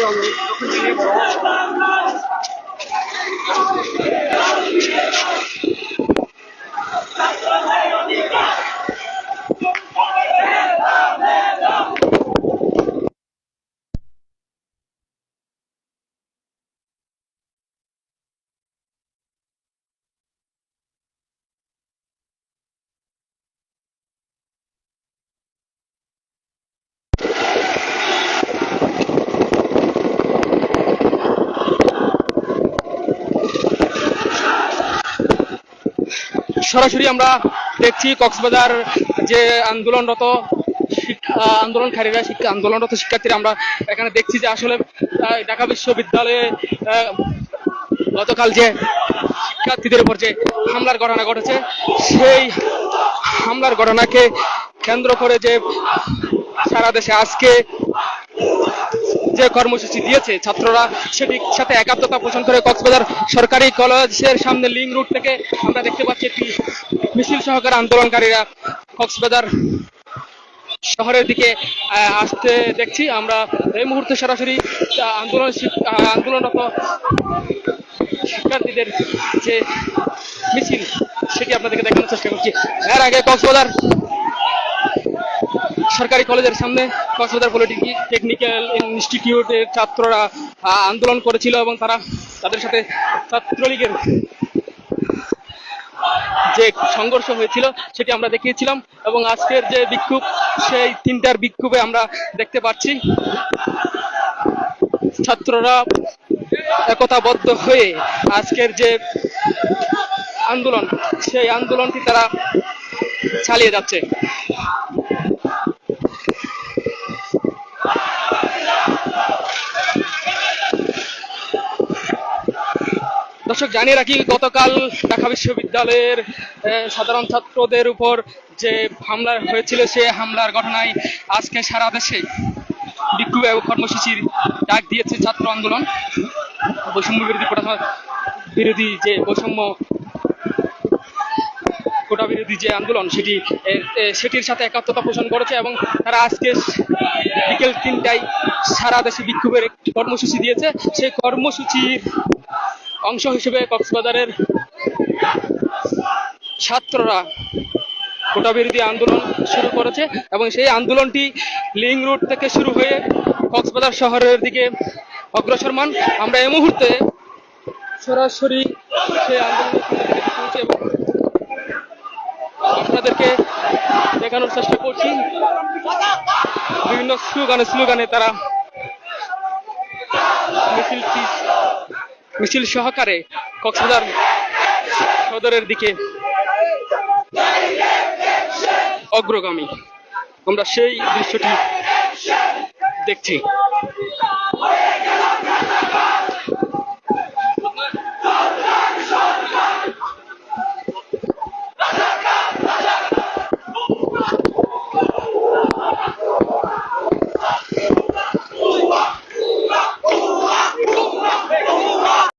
আছে সরাসরি আমরা দেখছি কক্সবাজার যে আন্দোলনরত আন্দোলনকারীরা, শিক্ষা, আন্দোলনরত শিক্ষার্থীরা আমরা এখানে দেখছি যে আসলে ঢাকা বিশ্ববিদ্যালয়ে গতকাল যে শিক্ষার্থীদের উপর যে হামলার ঘটনা ঘটেছে, সেই হামলার ঘটনাকে কেন্দ্র করে যে সারা দেশে আজকে যে কর্মসূচি দিয়েছে ছাত্ররা, সেটির সাথে একাত্মতা পোষণ করে কক্সবাজার সরকারি কলেজের সামনে লিং রুট থেকে আমরা দেখতে পাচ্ছি একটি মিছিল সহকারে আন্দোলনকারীরা কক্সবাজার শহরের দিকে আসতে দেখছি। আমরা এই মুহূর্তে সরাসরি আন্দোলন আন্দোলনরত শিক্ষার্থীদের যে মিছিল, সেটি আপনাদেরকে দেখানোর চেষ্টা করছি। এর আগে কক্সবাজার সরকারি কলেজের সামনে কক্সবাজার পলিটেকনিক টেকনিক্যাল ইনস্টিটিউটের ছাত্ররা আন্দোলন করেছিল এবং তারা তাদের সাথে ছাত্রলীগের যে সংঘর্ষ হয়েছিল সেটি আমরা দেখিয়েছিলাম এবং আজকের যে বিক্ষোভ, সেই তিনটার বিক্ষোভে আমরা দেখতে পাচ্ছি ছাত্ররা একতাবদ্ধ হয়ে আজকের যে আন্দোলন, সেই আন্দোলনটি তারা চালিয়ে যাচ্ছে। দর্শক, জানিয়ে রাখি, গতকাল ঢাকা বিশ্ববিদ্যালয়ের সাধারণ ছাত্রদের উপর যে হামলা হয়েছিল, সে হামলার ঘটনায় আজকে সারা দেশে বিক্ষোভ কর্মসূচির ডাক দিয়েছে ছাত্র আন্দোলন। বৈষম্য বিরোধী বিরোধী যে বৈষম্য, কোটা বিরোধী যে আন্দোলন, সেটি সেটির সাথে একাত্মতা পোষণ করেছে এবং তারা আজকে বিকেল তিনটায় সারা দেশে বিক্ষোভের কর্মসূচি দিয়েছে। সেই কর্মসূচির অংশ হিসেবে কক্সবাজারের ছাত্ররা কোটা বিরোধী আন্দোলন শুরু করেছে এবং সেই আন্দোলনটি লিং রোড থেকে শুরু হয়ে কক্সবাজার শহরের দিকে অগ্রসরমান আমরা এই মুহূর্তে সরাসরি সেই এবং আপনাদেরকে দেখানোর চেষ্টা করছি। বিভিন্ন স্লোগানে স্লোগানে তারা মিছিলটি মিছিল সহকারে কক্সবাজার সদরের দিকে অগ্রগামী। আমরা সেই দৃশ্যটি দেখছি।